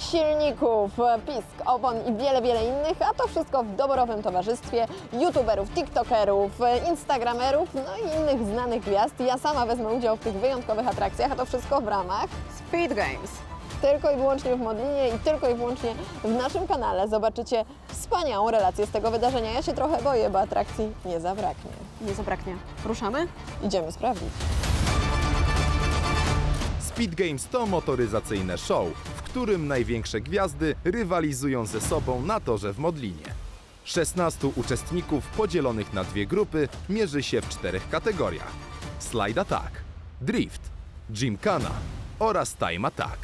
silników, pisk, opon i wiele, wiele innych, a to wszystko w doborowym towarzystwie youtuberów, tiktokerów, instagramerów, no i innych znanych gwiazd. Ja sama wezmę udział w tych wyjątkowych atrakcjach, a to wszystko w ramach Speed Games. Tylko i wyłącznie w Modlinie i tylko i wyłącznie w naszym kanale zobaczycie wspaniałą relację z tego wydarzenia. Ja się trochę boję, bo atrakcji nie zabraknie. Nie zabraknie. Ruszamy? Idziemy sprawdzić. Speed Games to motoryzacyjne show, którym największe gwiazdy rywalizują ze sobą na torze w Modlinie. 16 uczestników podzielonych na dwie grupy mierzy się w czterech kategoriach: Slide Attack, Drift, Gymkhana oraz Time Attack.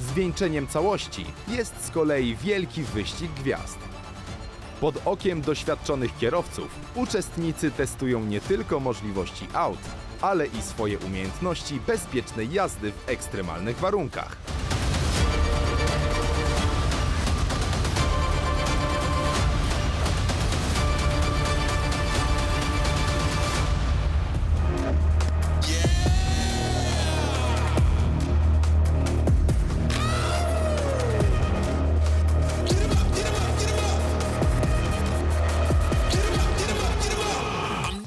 Zwieńczeniem całości jest z kolei wielki wyścig gwiazd. Pod okiem doświadczonych kierowców uczestnicy testują nie tylko możliwości aut, ale i swoje umiejętności bezpiecznej jazdy w ekstremalnych warunkach.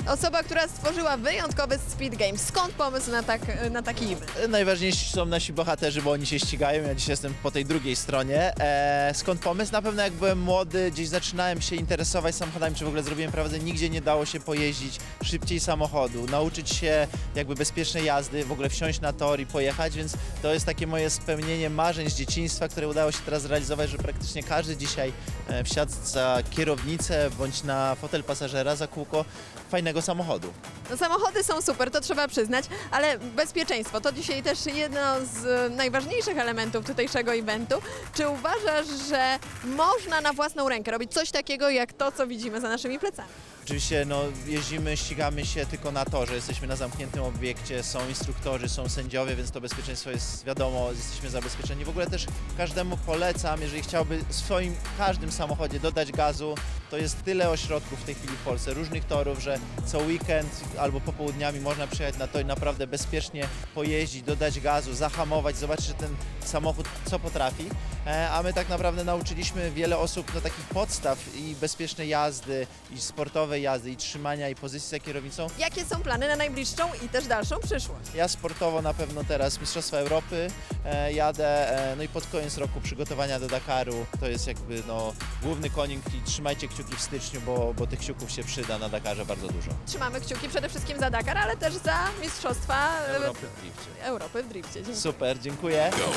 Osoba, która stworzyła wyjątkowy Speed Games. Skąd pomysł na, tak, na taki event? Najważniejsi są nasi bohaterzy, bo oni się ścigają. Ja dzisiaj jestem po tej drugiej stronie. E, skąd pomysł? Na pewno jak byłem młody, gdzieś zaczynałem się interesować samochodami, czy w ogóle zrobiłem prawdę, nigdzie nie dało się pojeździć szybciej samochodu, nauczyć się jakby bezpiecznej jazdy, w ogóle wsiąść na tor i pojechać, więc to jest takie moje spełnienie marzeń z dzieciństwa, które udało się teraz zrealizować, że praktycznie każdy dzisiaj e, wsiadł za kierownicę bądź na fotel pasażera za kółko fajnego samochodu. No, samochody są super, to trzeba przyznać, ale bezpieczeństwo to dzisiaj też jedno z najważniejszych elementów tutejszego eventu. Czy uważasz, że można na własną rękę robić coś takiego jak to, co widzimy za naszymi plecami? Oczywiście no, jeździmy, ścigamy się tylko na torze, jesteśmy na zamkniętym obiekcie, są instruktorzy, są sędziowie, więc to bezpieczeństwo jest wiadomo, jesteśmy zabezpieczeni. W ogóle też każdemu polecam, jeżeli chciałby w swoim każdym samochodzie dodać gazu, to jest tyle ośrodków w tej chwili w Polsce, różnych torów, że co weekend albo popołudniami można przyjechać na to i naprawdę bezpiecznie pojeździć, dodać gazu, zahamować, zobaczyć, że ten samochód co potrafi. E, A my tak naprawdę nauczyliśmy wiele osób no, takich podstaw i bezpiecznej jazdy, i sportowej jazdy, i trzymania, i pozycji za kierownicą. Jakie są plany na najbliższą i też dalszą przyszłość? Ja sportowo na pewno teraz Mistrzostwa Europy e, jadę, e, no i pod koniec roku przygotowania do Dakaru. To jest jakby no, główny konik i trzymajcie kciuki w styczniu, bo, bo tych kciuków się przyda na Dakarze bardzo dużo. Trzymamy kciuki przede wszystkim za Dakar, ale też za Mistrzostwa e, Europy w drifcie. Europy w drifcie. Dziękuję. Super, dziękuję. go.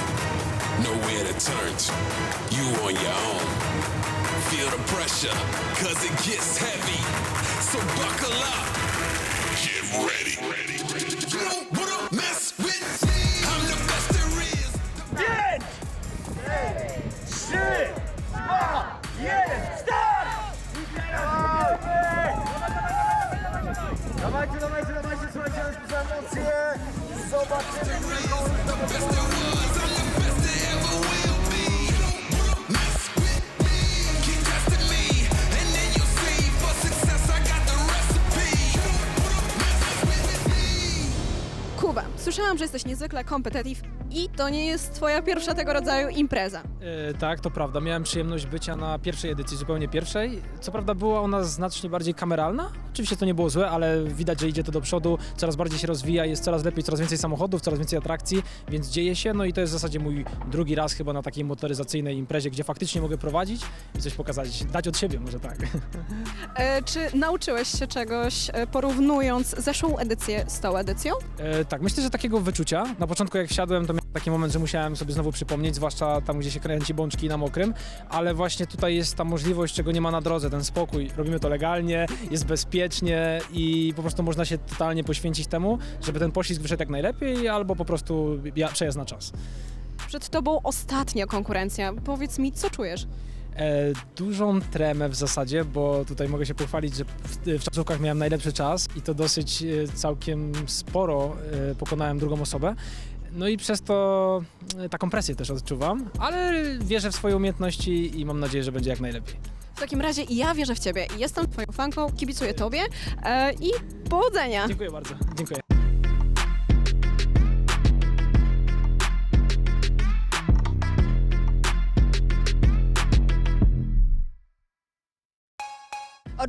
Nowhere to turn to. You on your own. Feel the pressure, cause it gets heavy. So buckle up. Get ready. You don't wanna mess with me. I'm the best there is. Dawajcie, dawajcie, dawajcie, słuchajcie, rozpoczynam emocje. Zobaczymy, The best słyszałam, że jesteś niezwykle competitive i to nie jest twoja pierwsza tego rodzaju impreza. E, tak, to prawda. Miałem przyjemność bycia na pierwszej edycji, zupełnie pierwszej. Co prawda była ona znacznie bardziej kameralna. Oczywiście to nie było złe, ale widać, że idzie to do przodu, coraz bardziej się rozwija, jest coraz lepiej, coraz więcej samochodów, coraz więcej atrakcji, więc dzieje się. No i to jest w zasadzie mój drugi raz chyba na takiej motoryzacyjnej imprezie, gdzie faktycznie mogę prowadzić i coś pokazać, dać od siebie może tak. E, czy nauczyłeś się czegoś e, porównując zeszłą edycję z tą edycją? E, tak, myślę, że takiego wyczucia. Na początku jak wsiadłem, to miałem taki moment, że musiałem sobie znowu przypomnieć, zwłaszcza tam, gdzie się kręci bączki na mokrym, ale właśnie tutaj jest ta możliwość, czego nie ma na drodze, ten spokój. Robimy to legalnie, jest bezpiecznie i po prostu można się totalnie poświęcić temu, żeby ten poślizg wyszedł jak najlepiej, albo po prostu ja, przejazd na czas. Przed tobą ostatnia konkurencja. Powiedz mi, co czujesz? E, dużą tremę w zasadzie, bo tutaj mogę się pochwalić, że w, w czasówkach miałem najlepszy czas i to dosyć e, całkiem sporo e, pokonałem drugą osobę. No i przez to e, taką presję też odczuwam, ale wierzę w swoje umiejętności i mam nadzieję, że będzie jak najlepiej. W takim razie ja wierzę w ciebie i jestem twoją fanką, kibicuję tobie e, i powodzenia! Dziękuję bardzo. Dziękuję.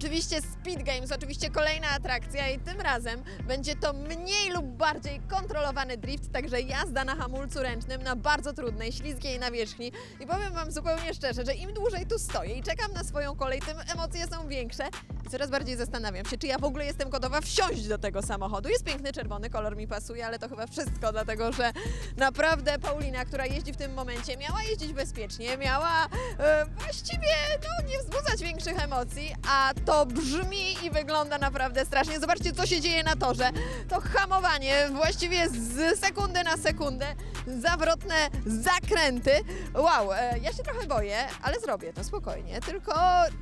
Oczywiście Speed Games, oczywiście kolejna atrakcja i tym razem będzie to mniej lub bardziej kontrolowany drift, także jazda na hamulcu ręcznym na bardzo trudnej, ślizgiej nawierzchni. I powiem Wam zupełnie szczerze, że im dłużej tu stoję i czekam na swoją kolej, tym emocje są większe. Coraz bardziej zastanawiam się, czy ja w ogóle jestem gotowa wsiąść do tego samochodu. Jest piękny czerwony, kolor mi pasuje, ale to chyba wszystko, dlatego że naprawdę Paulina, która jeździ w tym momencie, miała jeździć bezpiecznie, miała e, właściwie no, nie wzbudzać większych emocji, a to brzmi i wygląda naprawdę strasznie. Zobaczcie, co się dzieje na torze. To hamowanie właściwie z sekundy na sekundę, zawrotne zakręty. Wow, e, ja się trochę boję, ale zrobię to spokojnie. Tylko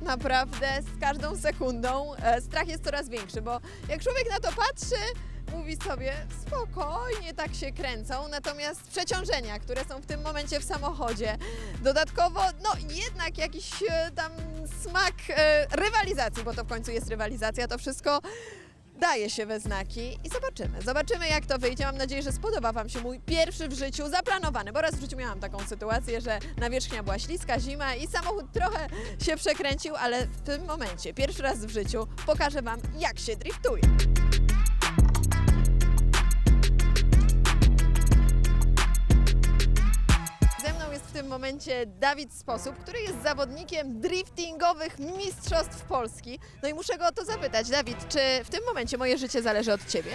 naprawdę z każdą sekundą e, strach jest coraz większy, bo jak człowiek na to patrzy, mówi sobie spokojnie tak się kręcą, natomiast przeciążenia, które są w tym momencie w samochodzie, dodatkowo no jednak jakiś e, tam smak e, rywalizacji, bo to w końcu jest rywalizacja, to wszystko daje się we znaki i zobaczymy. Zobaczymy jak to wyjdzie. Mam nadzieję, że spodoba Wam się mój pierwszy w życiu zaplanowany, bo raz w życiu miałam taką sytuację, że nawierzchnia była śliska, zima i samochód trochę się przekręcił, ale w tym momencie, pierwszy raz w życiu pokażę Wam jak się driftuje. Tym momencie Dawid Sposób, który jest zawodnikiem driftingowych mistrzostw Polski. No i muszę go o to zapytać. Dawid, czy w tym momencie moje życie zależy od Ciebie?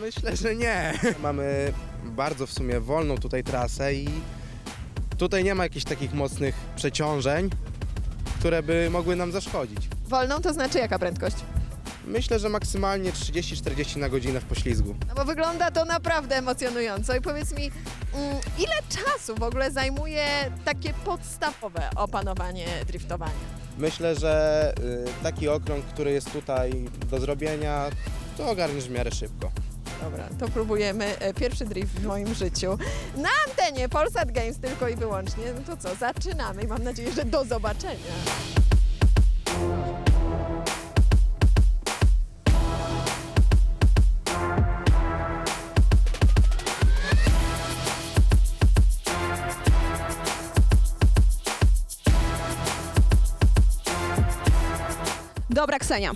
Myślę, że nie. Mamy bardzo w sumie wolną tutaj trasę i tutaj nie ma jakichś takich mocnych przeciążeń, które by mogły nam zaszkodzić. Wolną to znaczy jaka prędkość? Myślę, że maksymalnie 30-40 na godzinę w poślizgu. No bo wygląda to naprawdę emocjonująco. I powiedz mi, mm, ile czasu w ogóle zajmuje takie podstawowe opanowanie driftowania? Myślę, że y, taki okrąg, który jest tutaj do zrobienia, to ogarniesz w miarę szybko. Dobra, to próbujemy e, pierwszy drift w moim życiu. Na antenie Polsat Games tylko i wyłącznie. No to co, zaczynamy i mam nadzieję, że do zobaczenia. Dobra, Ksenia.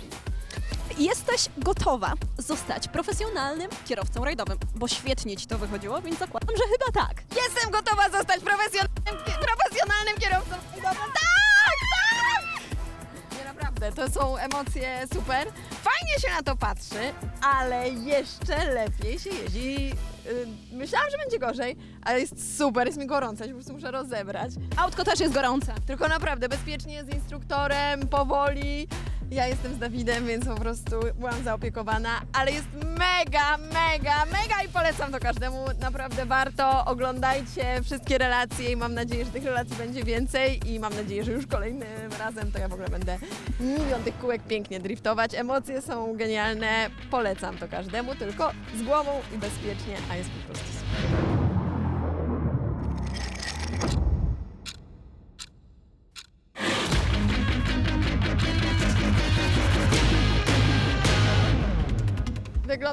Jesteś gotowa zostać profesjonalnym kierowcą rajdowym, bo świetnie ci to wychodziło, więc zakładam, że chyba tak. Jestem gotowa zostać profesjonalnym, profesjonalnym kierowcą rajdowym. Tak, tak! Nie naprawdę, to są emocje super. Fajnie się na to patrzy, ale jeszcze lepiej się jeździ. Yy, Myślałam, że będzie gorzej, ale jest super, jest mi gorąco, ja się po prostu muszę rozebrać. Autko też jest gorące. Tylko naprawdę bezpiecznie z instruktorem, powoli. Ja jestem z Dawidem, więc po prostu byłam zaopiekowana, ale jest mega, mega, mega i polecam to każdemu. Naprawdę warto. Oglądajcie wszystkie relacje i mam nadzieję, że tych relacji będzie więcej i mam nadzieję, że już kolejnym razem to ja w ogóle będę milion tych kółek pięknie driftować. Emocje są genialne. Polecam to każdemu, tylko z głową i bezpiecznie, a jest po prostu super.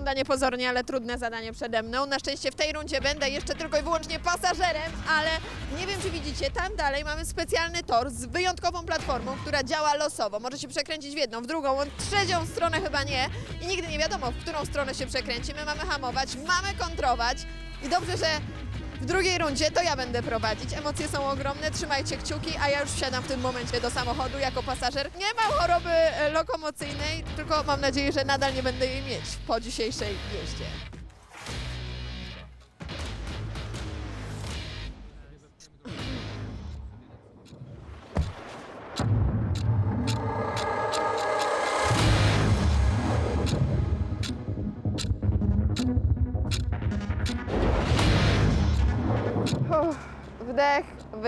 Wygląda niepozornie, ale trudne zadanie przede mną. Na szczęście w tej rundzie będę jeszcze tylko i wyłącznie pasażerem, ale nie wiem, czy widzicie, tam dalej mamy specjalny tor z wyjątkową platformą, która działa losowo. Może się przekręcić w jedną, w drugą, w trzecią stronę chyba nie. I nigdy nie wiadomo, w którą stronę się przekręci. My mamy hamować, mamy kontrować. I dobrze, że w drugiej rundzie to ja będę prowadzić. Emocje są ogromne, trzymajcie kciuki, a ja już wsiadam w tym momencie do samochodu jako pasażer. Nie mam choroby e, lokomocyjnej, tylko mam nadzieję, że nadal nie będę jej mieć po dzisiejszej jeździe.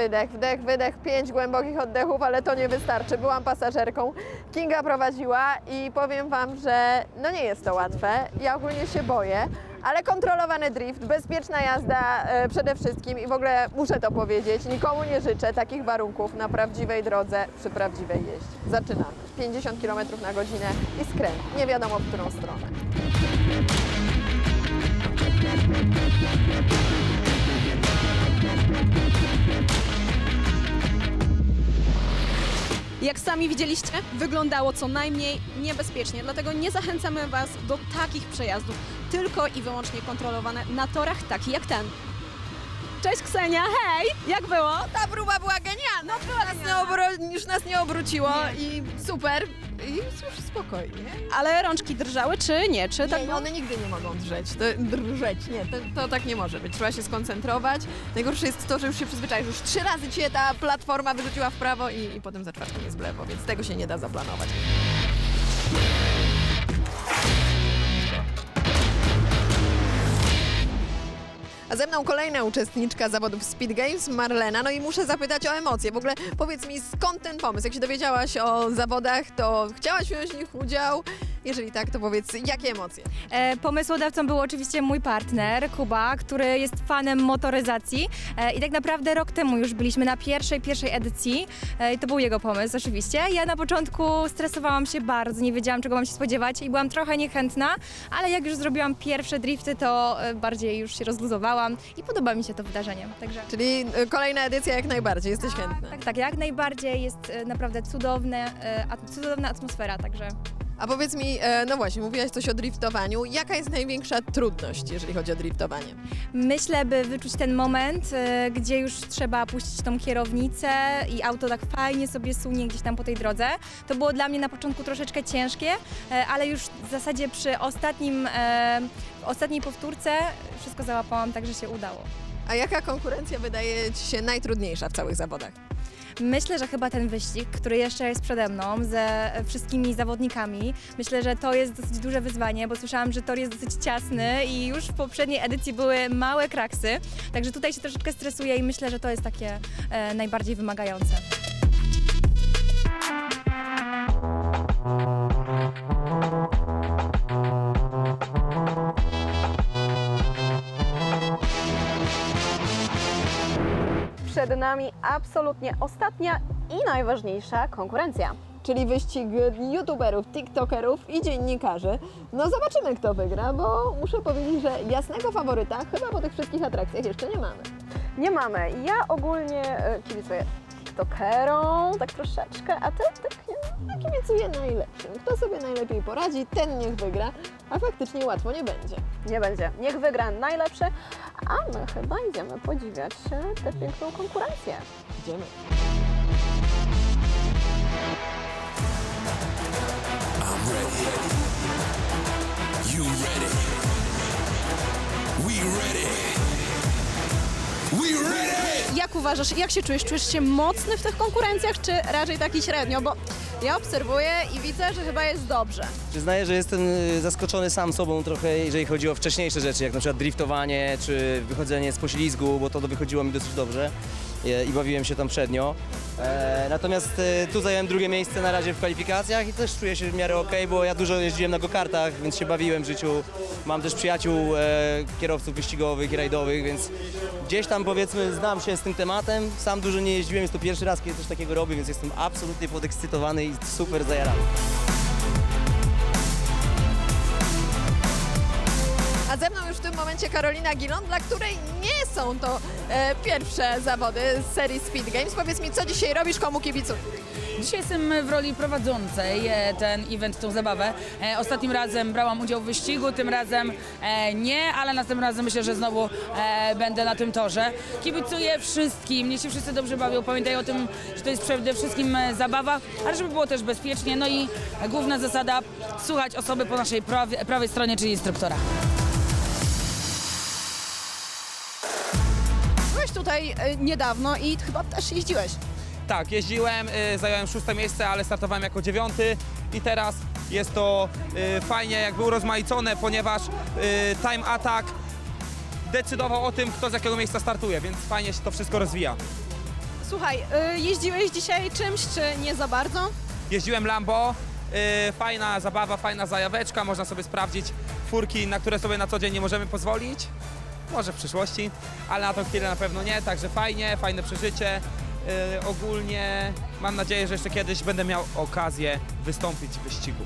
Wydech, wdech, wydech, pięć głębokich oddechów, ale to nie wystarczy. Byłam pasażerką, Kinga prowadziła i powiem Wam, że no nie jest to łatwe. Ja ogólnie się boję, ale kontrolowany drift, bezpieczna jazda e, przede wszystkim i w ogóle muszę to powiedzieć, nikomu nie życzę takich warunków na prawdziwej drodze przy prawdziwej jeździe. Zaczynamy. 50 km na godzinę i skręt. Nie wiadomo w którą stronę. Jak sami widzieliście, wyglądało co najmniej niebezpiecznie, dlatego nie zachęcamy Was do takich przejazdów, tylko i wyłącznie kontrolowane na torach takich jak ten. Cześć Ksenia, hej! Jak było? Ta próba była genialna. była nas nie obro... Już nas nie obróciło i super. I już spokojnie. Ale rączki drżały, czy nie? Czy tak nie, było? one nigdy nie mogą drżeć. To, drżeć, nie, to, to tak nie może być. Trzeba się skoncentrować. Najgorsze jest to, że już się przyzwyczaisz. Już trzy razy cię ta platforma wyrzuciła w prawo i, i potem za czwartym jest w lewo, więc tego się nie da zaplanować. A ze mną kolejna uczestniczka zawodów Speed Games, Marlena. No i muszę zapytać o emocje. W ogóle powiedz mi, skąd ten pomysł? Jak się dowiedziałaś o zawodach, to chciałaś wziąć w nich udział? Jeżeli tak, to powiedz, jakie emocje? E, Pomysłodawcą był oczywiście mój partner, Kuba, który jest fanem motoryzacji e, i tak naprawdę rok temu już byliśmy na pierwszej, pierwszej edycji e, i to był jego pomysł oczywiście. Ja na początku stresowałam się bardzo, nie wiedziałam czego mam się spodziewać i byłam trochę niechętna, ale jak już zrobiłam pierwsze drifty, to e, bardziej już się rozluzowałam i podoba mi się to wydarzenie. Także Czyli y, kolejna edycja jak najbardziej, jesteś chętna. tak, tak, jak najbardziej jest e, naprawdę cudowne, e, at- cudowna atmosfera, także A powiedz mi, e, no właśnie, mówiłaś coś o driftowaniu. Jaka jest największa trudność, jeżeli chodzi o driftowanie? Myślę, by wyczuć ten moment, e, gdzie już trzeba puścić tą kierownicę i auto tak fajnie sobie sunie gdzieś tam po tej drodze. To było dla mnie na początku troszeczkę ciężkie, e, ale już w zasadzie przy ostatnim, ostatniej powtórce wszystko załapałam, także się udało. A jaka konkurencja wydaje Ci się najtrudniejsza w całych zawodach? Myślę, że chyba ten wyścig, który jeszcze jest przede mną ze wszystkimi zawodnikami, myślę, że to jest dosyć duże wyzwanie, bo słyszałam, że tor jest dosyć ciasny i już w poprzedniej edycji były małe kraksy, także tutaj się troszeczkę stresuję i myślę, że to jest takie e, najbardziej wymagające. Przed nami absolutnie ostatnia i najważniejsza konkurencja. Czyli wyścig youtuberów, tiktokerów i dziennikarzy. No zobaczymy, kto wygra, bo muszę powiedzieć, że jasnego faworyta chyba po tych wszystkich atrakcjach jeszcze nie mamy. Nie mamy. Ja ogólnie e, kibicuję tiktokerom, tak troszeczkę, a ty tak nie? Ja kibicuję najlepszym. Kto sobie najlepiej poradzi, ten niech wygra, a faktycznie łatwo nie będzie. Nie będzie. Niech wygra najlepszy, a my chyba idziemy podziwiać e, tę piękną konkurencję. Idziemy. I'm ready. You ready? We ready. Jak uważasz, jak się czujesz? Czujesz się mocny w tych konkurencjach, czy raczej taki średnio? Bo ja obserwuję i widzę, że chyba jest dobrze. Przyznaję, że jestem y, zaskoczony sam sobą trochę, jeżeli chodzi o wcześniejsze rzeczy, jak na przykład driftowanie czy wychodzenie z poślizgu, bo to wychodziło mi dosyć dobrze i bawiłem się tam przednio. E, natomiast e, tu zająłem drugie miejsce na razie w kwalifikacjach i też czuję się w miarę okej, bo ja dużo jeździłem na gokartach, więc się bawiłem w życiu. Mam też przyjaciół e, kierowców wyścigowych i rajdowych, więc gdzieś tam powiedzmy znam się z tym tematem. Sam dużo nie jeździłem, jest to pierwszy raz, kiedy coś takiego robię, więc jestem absolutnie podekscytowany i super zajarany. Momencie Karolina Gilon, dla której nie są to e, pierwsze zawody z serii Speed Games. Powiedz mi, co dzisiaj robisz, komu kibicujesz? Dzisiaj jestem w roli prowadzącej e, ten event, tą zabawę. E, Ostatnim razem brałam udział w wyścigu, tym razem e, nie, ale następnym razem myślę, że znowu będę na tym torze. Kibicuję wszystkim, niech się wszyscy dobrze bawią. Pamiętaj o tym, że to jest przede wszystkim zabawa, ale żeby było też bezpiecznie. No i główna zasada, słuchać osoby po naszej prawej stronie, czyli instruktora. Tutaj e, niedawno i chyba też jeździłeś. Tak, jeździłem, y, zająłem szóste miejsce, ale startowałem jako dziewiąty i teraz jest to y, fajnie jakby urozmaicone, ponieważ y, Time Attack decydował o tym, kto z jakiego miejsca startuje, więc fajnie się to wszystko rozwija. Słuchaj, e, jeździłeś dzisiaj czymś, czy nie za bardzo? Jeździłem Lambo, y, fajna zabawa, fajna zajaweczka, można sobie sprawdzić furki, na które sobie na co dzień nie możemy pozwolić. Może w przyszłości, ale na tą chwilę na pewno nie, także fajnie, fajne przeżycie. Y, ogólnie mam nadzieję, że jeszcze kiedyś będę miał okazję wystąpić w wyścigu.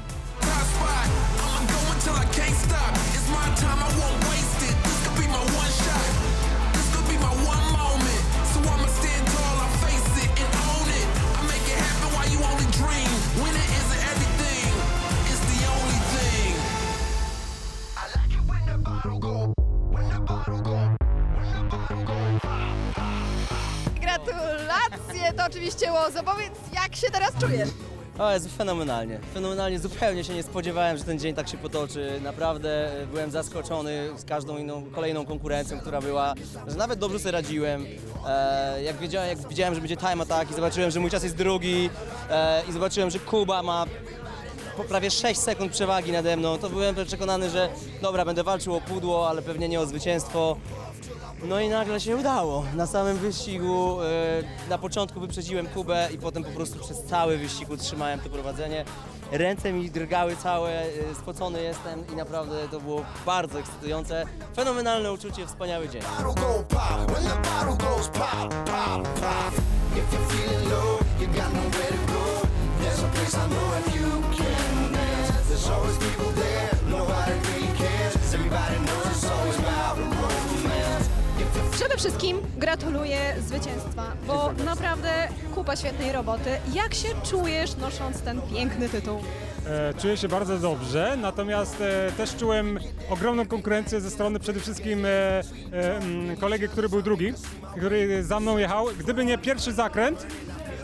O, jest fenomenalnie. Fenomenalnie, zupełnie się nie spodziewałem, że ten dzień tak się potoczy. Naprawdę e, byłem zaskoczony z każdą inną, kolejną konkurencją, która była, że nawet dobrze sobie radziłem. E, jak, wiedziałem, jak widziałem, że będzie time attack i zobaczyłem, że mój czas jest drugi e, i zobaczyłem, że Kuba ma prawie 6 sekund przewagi nade mną, to byłem przekonany, że dobra, będę walczył o pudło, ale pewnie nie o zwycięstwo. No i nagle się udało. Na samym wyścigu e, na początku wyprzedziłem Kubę i potem po prostu przez cały wyścig utrzymałem to prowadzenie. Ręce mi drgały całe, e, spocony jestem i naprawdę to było bardzo ekscytujące. Fenomenalne uczucie, wspaniały dzień. If you're feeling low, you got nowhere to go. Wszystkim gratuluję zwycięstwa, bo naprawdę kupa świetnej roboty. Jak się czujesz nosząc ten piękny tytuł? E, Czuję się bardzo dobrze, natomiast e, też czułem ogromną konkurencję ze strony przede wszystkim e, mm, kolegi, który był drugi, który za mną jechał. Gdyby nie pierwszy zakręt,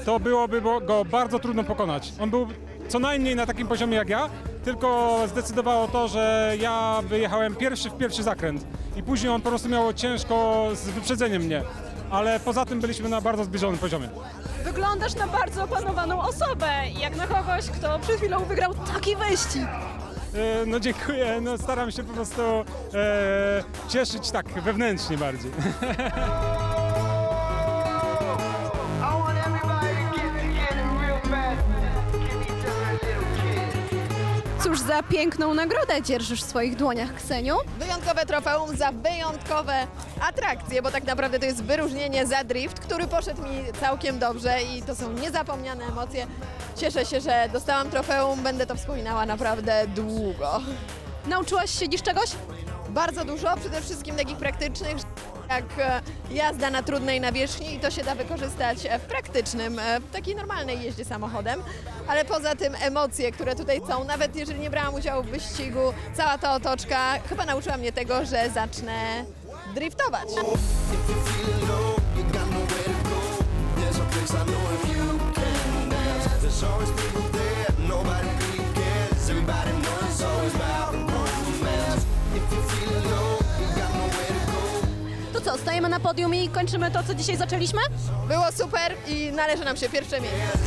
to byłoby go bardzo trudno pokonać. On był co najmniej na takim poziomie jak ja, tylko zdecydowało to, że ja wyjechałem pierwszy w pierwszy zakręt i później on po prostu miał ciężko z wyprzedzeniem mnie. Ale poza tym byliśmy na bardzo zbliżonym poziomie. Wyglądasz na bardzo opanowaną osobę, jak na kogoś, kto przed chwilą wygrał taki wyścig. E, No dziękuję, no staram się po prostu e, cieszyć tak wewnętrznie bardziej. Cóż za piękną nagrodę dzierżysz w swoich dłoniach, Kseniu? Wyjątkowe trofeum za wyjątkowe atrakcje, bo tak naprawdę to jest wyróżnienie za drift, który poszedł mi całkiem dobrze i to są niezapomniane emocje. Cieszę się, że dostałam trofeum, będę to wspominała naprawdę długo. Nauczyłaś się dziś czegoś? Bardzo dużo, przede wszystkim takich praktycznych, jak e, jazda na trudnej nawierzchni i to się da wykorzystać e, w praktycznym, e, w takiej normalnej jeździe samochodem, ale poza tym emocje, które tutaj są, nawet jeżeli nie brałam udziału w wyścigu, cała ta otoczka chyba nauczyła mnie tego, że zacznę driftować. If you're feeling stajemy na podium i kończymy to, co dzisiaj zaczęliśmy? Było super i należy nam się pierwsze miejsce.